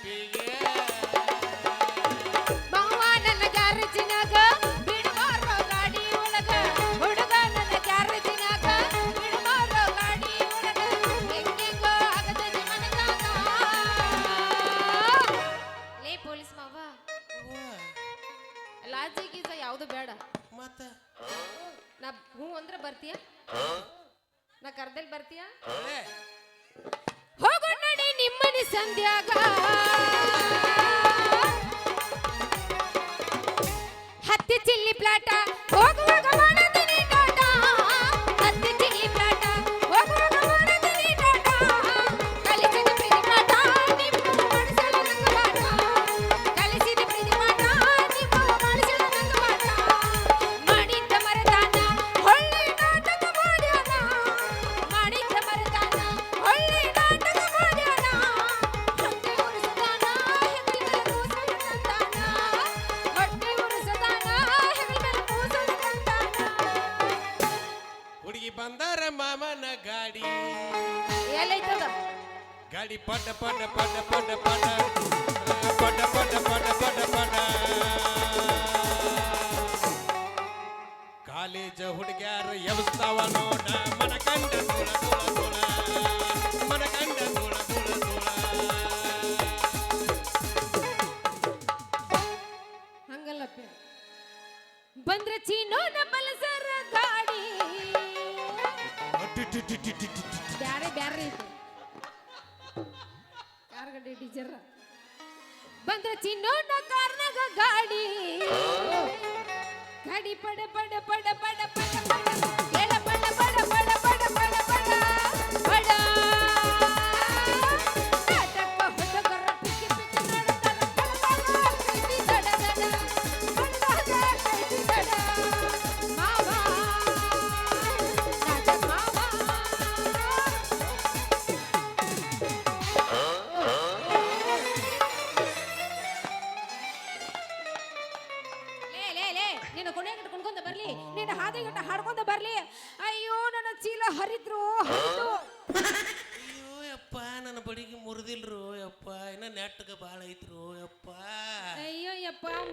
পেয়ে చిల్లి ప్లాట ಗಾಡಿ ಪಟ ಪಟ ಪಟ ಪಟ ಪಟ ಪಟ ಪಟ ಪಟ ಪಟ ಪಟ ಕಾಲೇಜ ಹುಡುಗ್ಯಾರ ಎಬ್ಸ್ತಾವ ನೋಡ ಮನ ಕಂಡ ತುಳ ತುಳ ತುಳ ಮನ ಕಂಡ ತುಳ ತುಳ ತುಳ ಹಂಗಲ್ಲಪ್ಪ ಬಂದ್ರೆ ಚೀನೋನ ಪಲ್ಸರ್ ಗಾಡಿ ಕಾರ್ ಗಡ್ಡೆ ಡೀಜರ್ ಬಂದ್ರೆ ಚಿನ್ನೋನ ಕಾರ್ನಾಗ ಗಾಡಿ. ಗಾಡಿ ಪಡ ಪಡ ಪಡ ಪಡ ಪಡ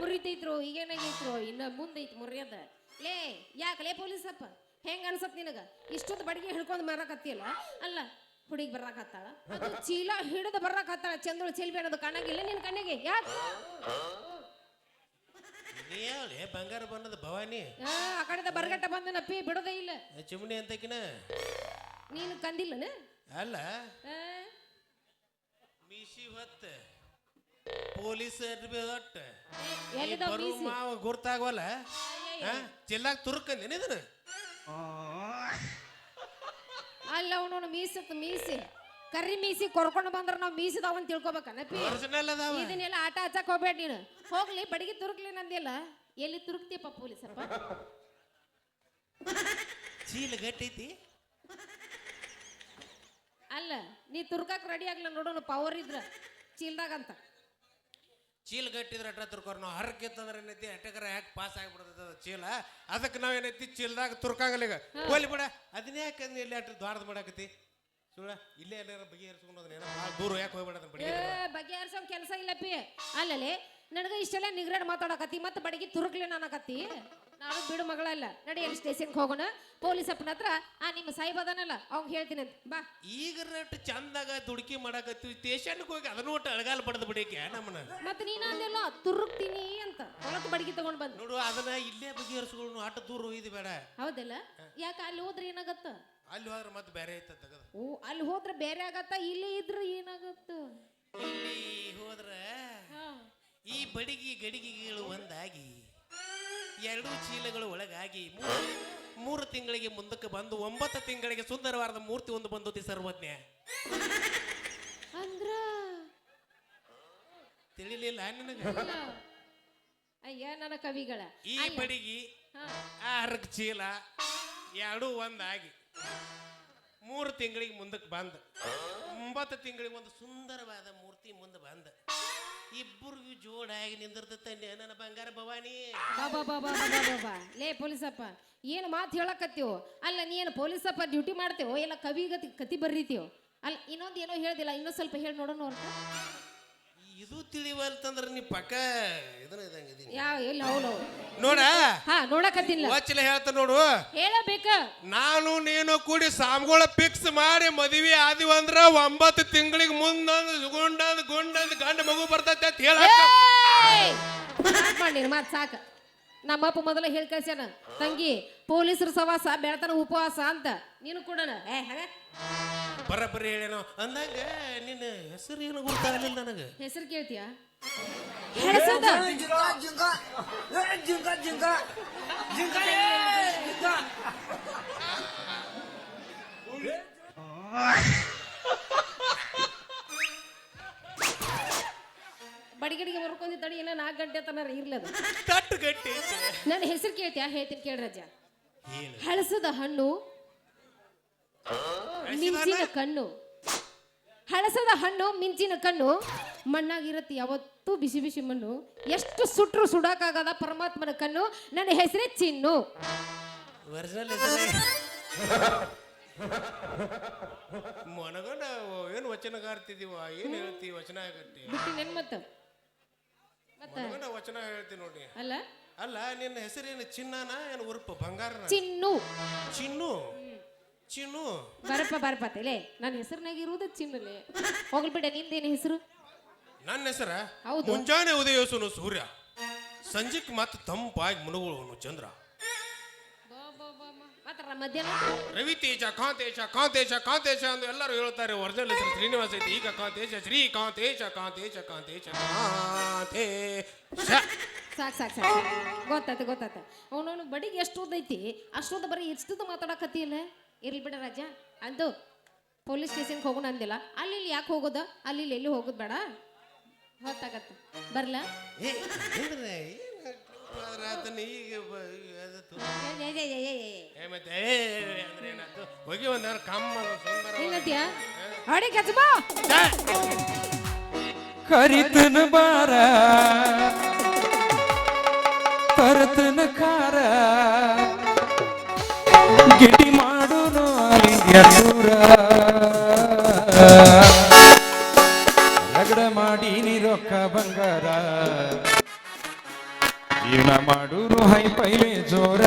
ಮುರಿತೈತ್ರು ಈಗೇನಾಗೈತ್ರು? ಇನ್ನ ಮುಂದೈತಿ ಮುರಿಯದ. ಲೇ ಯಾಕಲೇ ಪೊಲೀಸಪ್ಪ ಹೆಂಗ ಅನ್ಸತ್ ನಿನಗ? ಇಷ್ಟೊಂದು ಬಡಿಗೆ ಹಿಡ್ಕೊಂಡು ಮಾರಕತ್ತಿಯಲ್ಲ? ಅಲ್ಲ ಹುಡುಗಿ ಬರಾಕತ್ತಾಳ? ಅದು ಚೀಲ ಹಿಡಿದು ಬರಾಕತ್ತಾಳ ಚಂದ್ರಳು ಚೀಲ ಅನ್ನೋದು ಕಾಣಂಗಿಲ್ಲ ನಿನ್ ಕಣ್ಣಿಗೆ. ಯಾಕೆ? ಬಂಗಾರ ಬಣ್ಣದ ಭವಾನಿ? ಆ ಆ ಬರ್ಗಟ್ಟ ಬರಗಟ್ಟ ಬಂದನಪ್ಪಿ ಬಿಡೋದೇ ಇಲ್ಲ. ಆ ಚಿಮಣಿ ಅಂತಕಿನ? ನೀನು ಕಂದಿಲ್ಲನ? ಅಲ್ಲ. ಆ? ಮೀಸಿ ಹೊತ್ತ. ಪೊಲೀಸ್ ಅರ್ಬಿ ಹೊಟ್ಟ ಎಲ್ಲಿದಾವ್ ಬರು ಮೀಸಿ? ಮಾವ ಗುರ್ತಾಗವಲ್ಲ ಚಿಲ್ಲಾಗ ತುರುಕ ಇದನ್ನ ಅಲ್ಲ ಅವನು ಮೀಸತ್ ಮೀಸಿ. ಕರಿ ಮೀಸಿ ಕೊರ್ಕೊಂಡು ಬಂದ್ರ ನಾವು ಮೀಸಿದಾವ ಅಂತ ತಿಳ್ಕೊಬೇಕನಪ್ಪಿ ಒರಿಜಿನಲ್ ಅದಾವ? ಇದನ್ನೆಲ್ಲ ಆಟ ಹಚ್ಚಕ್ ಹೋಗ್ಬೇಡ ನೀನು. ಹೋಗ್ಲಿ ಬಡಿಗೆ ತುರುಕ್ಲಿ ನಂದಿಲ್ಲ. ಎಲ್ಲಿ ತುರುಕ್ತಿಯಪ್ಪ ಪೊಲೀಸಪ್ಪ? ಚೀಲ ಗಟ್ಟೈತಿ? ಅಲ್ಲ ನೀ ತುರ್ಕಕ್ ರೆಡಿ ಆಗ್ಲ ನೋಡೋಣ ಪವರ್ ಇದ್ರ. ಚೀಲ್ದಾಗ ಅಂತ ಚೀಲ ಗಟ್ಟಿದ್ರೆ ಅಟ್ರ ತುರ್ಕೋರ್ ನಾವು ಹರಕಿತ್ತಂದ್ರೆ ಏನೈತಿ? ಅಟಕರ ಯಾಕೆ ಪಾಸ್ ಆಗಿಬಿಡ್ತದ ಚೀಲ? ಅದಕ್ಕೆ ನಾವ್ ಏನೈತಿ? ಚೀಲದಾಗ ತುರ್ಕಾಗಲ್ಲ ಈಗ. ಹೋಲಿ ಬಿಡ. ಅದನ್ನೇ ಯಾಕೆ ಇಲ್ಲಿ ದ್ವಾರದ ಮಾಡಾಕತಿ ಸುಳ್ಳ? ಇಲ್ಲೇ ಎಲ್ಲಾರ ಬಗೆಹರಿಸ್ಕೊಂಡು ಅದನ್ನ ಏನೋ ಭಾಳ ದೂರ ಯಾಕೆ ಹೋಗ್ಬೇಡ ಬಡಿಗೆ ಬಗೆಹರಿಸೋ ಕೆಲಸ ಇಲ್ಲಪ್ಪಿ. ಅಲ್ಲಲ್ಲಿ ನನಗ ಇಷ್ಟೆಲ್ಲ ನಿಗ್ರಹ ಮಾತಾಡಕತ್ತಿ ಮತ್ತೆ ಬಡಗಿ ತುರುಕ್ಲಿ ನಾನಕತ್ತಿ ನಾನು ಬಿಡು ಮಗಳಲ್ಲ. ನಡಿ ಎಲ್ಲಿ ಸ್ಟೇಷನ್ಗೆ ಹೋಗೋಣ. ಪೊಲೀಸ್ ಅಪ್ಪನ ಹತ್ರ ಆ ನಿಮ್ಮ ಸಾಹೇಬ್ ಅದಾನಲ್ಲ ಅವ್ನ್ ಹೇಳ್ತೀನಿ ಅಂತ. ಬಾ. ಈಗ ರೇಟ್ ಚಂದಾಗ ದುಡುಕಿ ಮಾಡಕತ್ತಿ ಸ್ಟೇಷನ್ಗೆ ಹೋಗಿ ಅದನ್ನು ಒಟ್ಟು ಅಳಗಾಲ ಬಡದ್ ಬಿಡಿಕೆ ನಮ್ಮನ್ನ? ಮತ್ತೆ ನೀನು ಅಂದಿಲ್ಲ ತುರುಕ್ತೀನಿ ಅಂತ. ಹೊಲಕ್ಕೆ ಬಡಗಿ ತಗೊಂಡ್ ಬಂದ್. ನೋಡು ಅದನ್ನ ಇಲ್ಲೇ ಬಗೆಹರಿಸ್ಕೊಳ್ಳೋಣ ಆಟ ದೂರ ಒಯ್ದು ಬೇಡ. ಹೌದಲ್ಲ? ಯಾಕೆ ಅಲ್ಲಿ ಹೋದ್ರೆ ಏನಾಗತ್ತ? ಅಲ್ಲಿ ಹೋದ್ರೆ ಮತ್ತೆ ಬೇರೆ ಐತ ತಗದ. ಓ ಅಲ್ಲಿ ಹೋದ್ರೆ ಬೇರೆ ಆಗತ್ತ ಇಲ್ಲಿ ಇದ್ರೆ ಏನಾಗತ್ತ? ಇಲ್ಲಿ ಹೋದ್ರೆ. ಈ ಬಡಿಗಿ ಗಡಿಗೆಗಳು ಒಂದಾಗಿ ಎರಡು ಚೀಲಗಳು ಒಳಗಾಗಿ ಮೂರು ಮೂರು ತಿಂಗಳಿಗೆ ಮುಂದಕ್ಕೆ ಬಂದು ಒಂಬತ್ತು ತಿಂಗಳಿಗೆ ಸುಂದರವಾದ ಮೂರ್ತಿ ಒಂದು ಬಂದೋತಿ ಸರ್ವಜ್ಞ. ಅಂದ್ರ? ತಿಳಿಲಿಲ್ಲ ನಿನಗೆ? ಅಯ್ಯ ನನ್ನ ಕವಿಗಳ. ಈ ಪಡಿಗಿ ಬಡಿಗಿ ಹಾ. ಆ ಚೀಲ ಎರಡೂ ಒಂದಾಗಿ. ಮೂರು ತಿಂಗಳಿಗೆ ಮುಂದಕ್ಕೆ ಬಂದ. ಒಂಬತ್ತು ತಿಂಗಳಿಗೆ ಒಂದು ಸುಂದರವಾದ ಮೂರ್ತಿ ಮುಂದೆ ಬಂದ. ಇಬ್ಬರಿಗೂ ಜೋಡಾಗಿ ನಿಂದಿರ್ತೈತೆ ನನ್ನ ಬಂಗಾರ ಭವಾನಿ. ಬಾಬಾ ಬಾಬಾ ಬಾಬಾ ಬಾಬಾ ಲೇ ಪೊಲೀಸಪ್ಪ, ಏನು ಮಾತು ಹೇಳಕತ್ತೀವೋ ಅಲ್ಲ, ನೀ ಏನು ಪೊಲೀಸಪ್ಪ ಡ್ಯೂಟಿ ಮಾಡ್ತೇವೋ ಇಲ್ಲ ಕವಿಗತಿ ಕತಿ ಬರೀತೀವೋ ಅಲ್ಲ, ಇನ್ನೊಂದು ಏನೋ ಹೇಳ್ದಿಲ್ಲ, ಇನ್ನೊಂದು ಸ್ವಲ್ಪ ಹೇಳಿ ನೋಡೋಣ ಅವ್ರ ಇದು ತಿಳಿವಲ್ತಂದ್ರ ನೀ ಪಕ್ಕ ಇದನ್ನ ಇದಂಗ ಇದೀನಿ. ಯಾವ ಎಲ್ಲಿ ಅವನು ನೋಡ? ಹಾ ನೋಡಕತ್ತಿಲ್ಲ ವಚ್ಚಲ ಹೇಳ್ತ ನೋಡು. ಹೇಳಬೇಕ? ನಾನು ನೀನು ಕೂಡಿ ಸಾಮ್ಗಳ ಫಿಕ್ಸ್ ಮಾಡಿ ಮದುವೆ ಆದಿವ ಅಂದ್ರ ಒಂಬತ್ತು ತಿಂಗಳಿಗೆ ಮುಂದೊಂದು ಗುಂಡಂದು ಗುಂಡಂದು ಗಂಡ ಮಗು ಬರ್ತೈತೆ ಅಂತ ಹೇಳ ಮಾಡಿ ಮಾತ್ ಸಾಕ. ನಮ್ಮಪ್ಪ ಮೊದಲ ಹೇಳಿ ಕಳ್ಸ್ಯಾನ ತಂಗಿ ಪೊಲೀಸರ ಸವಾಸ ಬೆಳತನ ಉಪವಾಸ ಅಂತ. ನೀನು ಕೂಡ ಏ ಹಾಗ? ಬರಬ್ಬರಿ ಹೇಳೇನೋ ಅಂದಾಗ ನಿನ್ನ ಹೆಸರು ಏನು ಗೊತ್ತಾಗಲಿಲ್ಲ ನನಗೆ. ಹೆಸರು ಕೇಳ್ತೀಯ? ಬಡಿಗಡಿಗೆ ಬರ್ಕೊಂಡಿ ತಡಿ ಇಲ್ಲ ನಾಲ್ಕು ಗಂಟೆ ತನಕ ಇರ್ಲದ ಗಟ್ಟಿ ನನ್ನ ಹೆಸರು ಕೇಳ್ತೀಯ? ಹೇಳ್ತೀನಿ ಕೇಳಿ ರಜ. ಏನು? ಹಳಸದ ಹಣ್ಣು ಮಿಂಚಿನ ಕಣ್ಣು. ಹಳಸದ ಹಣ್ಣು ಮಿಂಚಿನ ಕಣ್ಣು. ಮಣ್ಣಾಗಿರುತ್ತೆ ಯಾವತ್ತೂ ಬಿಸಿ ಬಿಸಿ ಮಣ್ಣು. ಎಷ್ಟು ಸುಟ್ರು ಸುಡಕ್ಕಾಗದ ಪರಮಾತ್ಮನ ಕಣ್ಣು. ನನ್ನ ಹೆಸರೇ ಚಿನ್ನು. ಒರಿಜಿನಲ್ ಮನಗಂಡ ಏನು ವಚನಗಾರ್ತಿದೀವ? ಏನು ಹೇಳ್ತಿ ವಚನ ಆಗತ್ತೆ ಬಿಟ್ಟು ನೆನ್ ಮತ್ತ. ಮತ್ತ. ಮನಗಂಡ ವಚನ ಹೇಳ್ತಿ ನೋಡಿ. ಅಲ್ಲ? ಅಲ್ಲ ನಿನ್ನ ಹೆಸರೇನು ಚಿನ್ನನ? ಏನು ಉರುಪು? ಬಂಗಾರ ಚಿನ್ನು. ಚಿನ್ನು. ಚಿನ್ನು. ಬರಪ್ಪ ಬರಪ್ಪ ತಲೆ ನನ್ನ ಹೆಸರಿನಾಗ ಇರುವುದು ಚಿನ್ನಲೆ ಹೋಗ್ಬಿಡ ನಿಂದೇನು ಹೆಸರು? ನನ್ನ ಹೆಸರ? ಹೌದು. ಮುಂಜಾನೆ ಉದಯಿಸುವನು ಸೂರ್ಯ. ಸಂಜಿಕ್ ಮತ್ತೆ ತಂಪಾಗಿ ಮುಳುಗುವನು ಚಂದ್ರ. ರವಿತೇಜ ಮಧ್ಯಾಹ್ನ ರವಿ ತೇಜ ಕಾಂತೇಶ ಕಾಂತೇಶ ಕಾಂತೇಶ ಅಂತ ಎಲ್ಲರೂ ಹೇಳ್ತಾರೆ ಒರಿಜಿನಲ್ ಹೆಸರು ಶ್ರೀನಿವಾಸ ಐತಿ. ಈಗ ಕಾಂತೇಶ ಶ್ರೀ ಕಾಂತೇಶ ಕಾಂತೇಶ ಕಾಂತೇಶ ಕಾಂತೇಶ. ಸಾಕ್ ಸಾಕ್ ಸಾಕ್. ಗೊತ್ತಾಯ್ತು ಗೊತ್ತಾಯ್ತು. ಅವನವನು ಬಡಿಗೆ ಎಷ್ಟು ಉದ್ದೈತಿ ಅಷ್ಟೊಂದು ಬರೀ ಇಷ್ಟದ ಮಾತಾಡಕತ್ತಿಲ್ಲ ಇರ್ಲಿ ಬಿಡ ರಾಜ ಅಂದು ಪೊಲೀಸ್ ಸ್ಟೇಷನ್ಗೆ ಹೋಗೋಣ ಅಂದಿಲ್ಲ. ಅಲ್ಲಿ ಇಲ್ಲಿ ಯಾಕೆ ಹೋಗೋದ? ಅಲ್ಲಿ ಇಲ್ಲಿ ಎಲ್ಲಿ ಹೋಗೋದು ಬೇಡ? ಹೊತ್ತಾಗತ್ತೆ. ಬರ್ಲ? ಹೋಗಿ ಒಂದಾರ ಕಮ್ಮ ಸುಂದರ ನಿನ್ನತಿಯ ಅಡಿ ಕಚ್ಚಬಾ ಕರಿತನ ಬಾರ ತರತನ ಕಾರ ರಗಡ ಮಾಡಿ ನೀ ರೊಕ್ಕ ಬಂಗಾರ. ಜೀವನ ಮಾಡೂರು ಹೈ ಪೈಲೆ ಜೋರ.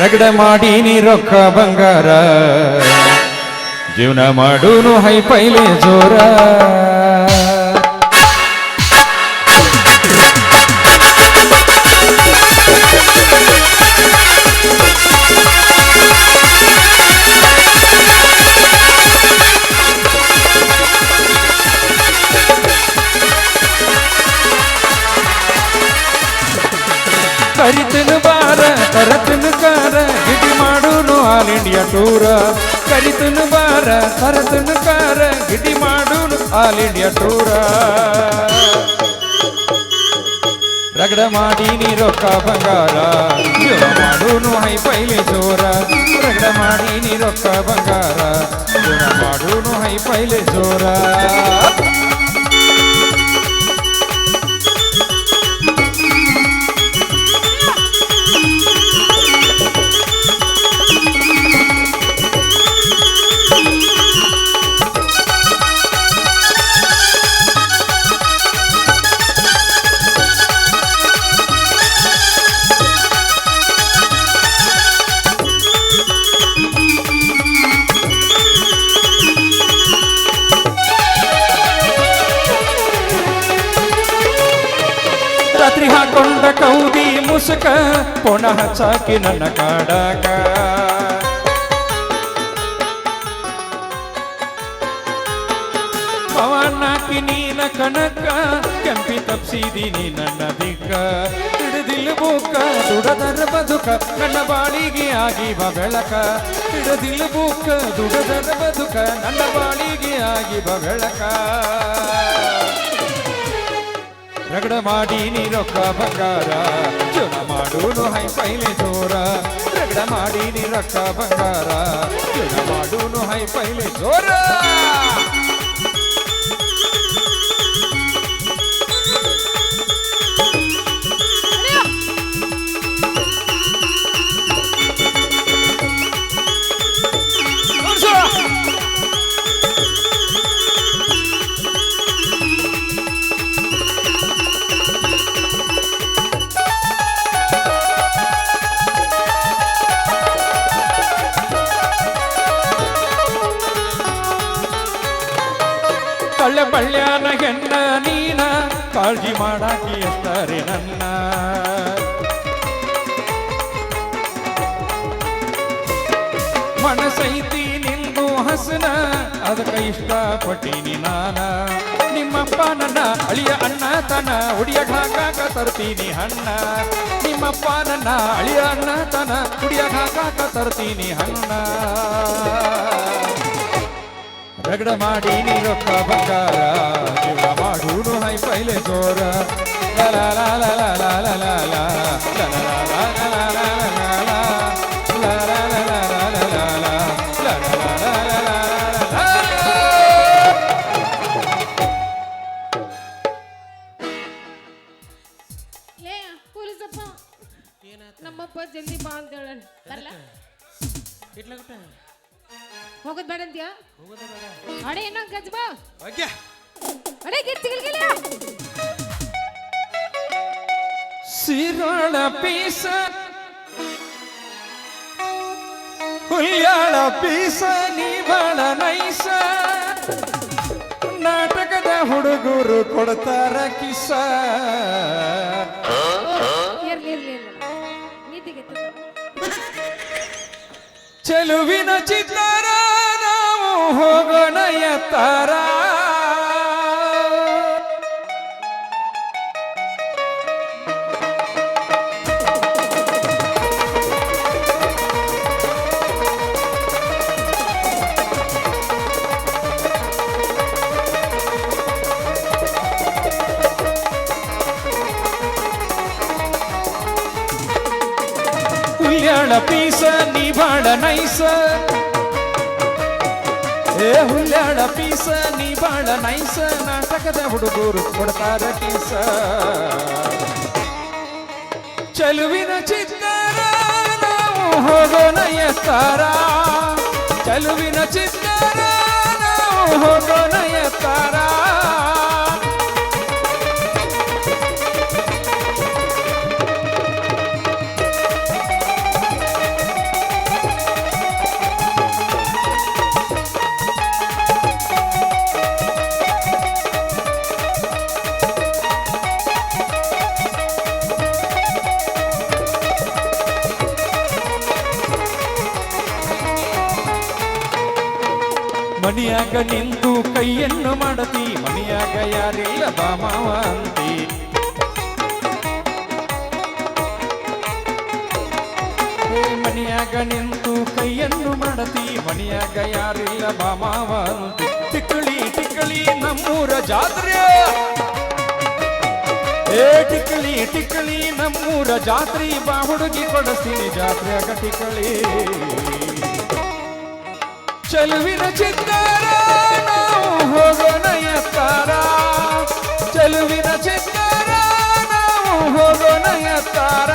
ರಗಡ ಮಾಡಿ ನೀ ರೊಕ್ಕ ಬಂಗಾರ. ಜೀವನ ಮಾಡೂನು ಹೈ ಪೈಲೆ ಜೋರ. All India ಟೂರ. ಕರಿತನು ಬಾರ ಸರತನು ಕಾರ ಗಿಡಿ ಮಾಡೂನು ಆಲ್ ಇಂಡಿಯಾ ಟೂರ. ರಗಡ ಮಾಡಿ ನೀ ರೊಕ್ಕ ಬಂಗಾರ ಜೋರ ಮಾಡೂನು ಹೈ ಪೈಲೆ ಜೋರ. ರಗಡ ಮಾಡಿ ನೀ ರೊಕ್ಕ ಬಂಗಾರ ಜೋರ ಮಾಡೂನು ಹೈ ಪೈಲೆ ಜೋರ. ನನ್ನ ಕಾಡಾಕ. ಪವನಾಕಿ ನೀನ ಕಣಕ ಕೆಂಪಿ ತಪ್ಸಿದೀನಿ ನನ್ನ ದಿಕ್ಕ. ಹಿಡಿದಿಲ್ಲ ಬೂಕ, ದುಡದರ ಬದುಕ, ನನ್ನ ಬಾಳಿಗೆ ಆಗಿವ ಬೆಳಕ. ಹಿಡಿದಿಲ್ಲ ಬೂಕ, ದುಡದರ ಬದುಕ, ನನ್ನ ಬಾಳಿಗೆ ಆಗಿವ ಬೆಳಕ. ರಗಡ ಮಾಡಿ ನೀ ರೊಕ್ಕ ಬಂಗಾರ. ಜನ ಮಾಡೂನು ಹೈ ಪೈಲೆ ಜೋರ. ರಗಡ ಮಾಡಿ ನೀ ರೊಕ್ಕ ಬಂಗಾರ. ಜನ ಮಾಡೂನು ಹೈ ಪೈಲೆ ಜೋರ. ಕಳ್ಳ ಬಳ್ಳ್ಯಾನ ಹೆಣ್ಣ ನೀನ, ಕಾಳಜಿ ಮಾಡಾಕಿ ಎಷ್ಟಾರೆ ನನ್ನ. ಮನಸೈತಿ ನಿಂದು ಹಸನ, ಅದಕ್ಕೆ ಇಷ್ಟಪಟ್ಟೀನಿ ನಾನ. ನಿಮ್ಮಪ್ಪ ನನ್ನ ಅಳಿಯ ಅಣ್ಣ ತನ ಹುಡಿಯ ಹಾಕಾಕ ತರ್ತೀನಿ ಹಣ್ಣ ನಿಮ್ಮಪ್ಪ ನನ್ನ ಅಳಿಯ ಅಣ್ಣ ತನ ಹುಡಿಯ ಹಾಕಾಕ ತರ್ತೀನಿ ಹಣ್ಣ ರಗಡ ಮಾಡಿ ನೀ ರೊಕ್ಕ ಬಂಗಾರ ಜೀವನ ಮಾಡೂನು ಹೈ ಪೈಲೆ ಜೋರ ನಮ್ಮಪ್ಪ ಜಲ್ದಿ ಬಾ ಅಂತ ಹೇಳ ಬರ್ಲಾ ಇಟ್ಲಾಗ್ತಾ ಹೋಗೋದ್ ಬೇಡ ಅಂತ್ಯಾ? ಅಡೆ ಏನೋ ಗಜ್ಬಾ ಓಕೆ. ಅಡೆ ಸಿರೋಳ ಪೀಸ. ಹುಲ್ಯಾಳ ಪೀಸ ನೀ ಬಾಳ ನೈಸ. ನಾಟಕದ ಹುಡುಗರು ಕೊಡ್ತಾರ ಕಿಸ. ಚೆಲುವಿನ ಚಿತ್ತಾರ ಹೋಗಣಯ ತರ. ಪೀಸ ನೀ ಬಾಳ ನೈಸ. ಏ ಹುಲ್ಯಾಳ ಪೀಸ, ನೀ ಬಾಳ ನೈಸ, ನಾಟಕದ ಹುಡುಗರು ಕೊಡ್ತಾರ ಕೀಸ. ಚಲುವಿನ ಚಿತ್ತಾರ, ನಾವು ಹೋಗೋಣ ಎತ್ತಾರ ಚಲುವಿನ ಚಿತ್ತಾರ, ನಾವು ಹೋಗೋಣ ಎತ್ತಾರ ಮನಿಯಾಗ ನಿಂತು ಕೈಯನ್ನು ಮಾಡತಿ, ಮನಿಯಾಗ ಯಾರಿಲ್ಲ ಬಾಮಾವ ಅಂತಿ. ಮನೆಯಾಗ ನಿಂತು ಕೈಯನ್ನು ಮಾಡತಿ, ಮನಿಯಾಗ ಯಾರಿಲ್ಲ ಬಾಮಾವ ಅಂತಿ. ತಿಕ್ಕಳಿ ತಿಕ್ಕಳಿ ನಮ್ಮೂರ ಜಾತ್ರೆ. ಏ ಟಿಕ್ಕಳಿ ಟಿಕ್ಕಳಿ ನಮ್ಮೂರ ಜಾತ್ರಿ, ಬಾ ಹುಡುಗಿ ಕೊಡಸ್ತೀನಿ ಜಾತ್ರೆಯಾಗ ಟಿಕ್ಕಳಿ. ಚಲುವಿನ ಚಿತ್ತಾರ ನಾವು ಹೋಗೋಣ ಎತ್ತಾರ ಚಲುವಿನ ಚಿತ್ತಾರ ನಾವು ಹೋಗೋಣ ಎತ್ತಾರ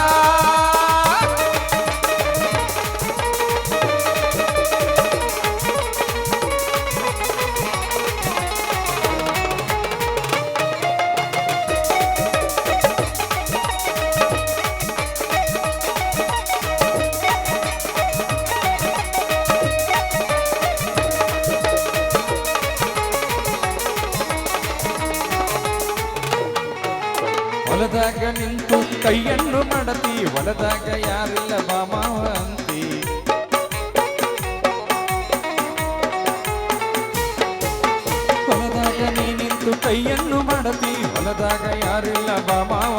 ಹೊಲದಾಗ ಯಾರಿಲ್ಲ ಬಾಮಾವ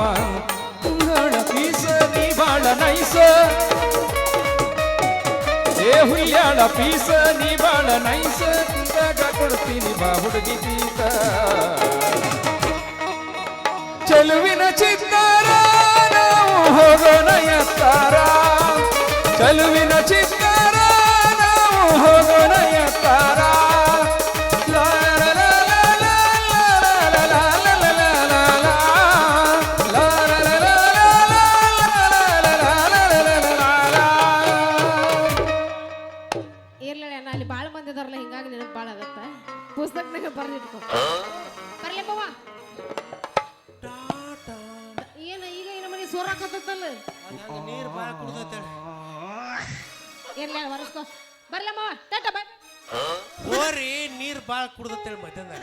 ತುಂಗಳ ಪೀಸ, ನೀ ಬಾಳ ನೈಸ. ಏ ಹುಯ್ಯಾಳ ಪೀಸ, ನೀ ಬಾಳ ನೈಸ. ತಿಂದಾಗ ಕೊಡ್ತೀನಿ ಬಾ ಹುಡುಗಿ ಪೀಸ ಚಲುವಿನ ಚಿತ್ತಾರ, ನಾವು ಹೋಗೋಣ ಎತ್ತಾರ. ಚಲುವಿನ ಚಿತ್ತಾರ ಹೇಳಿ ಹೊರಸ್ಕೋ ಬರ್ಲಮ್ಮ ತಟ ಬ ನೀರ್ ಬಾಳ ಕುಡ್ದತ್ತೇಳಿ ಮಧ್ಯಾಹ್ನ.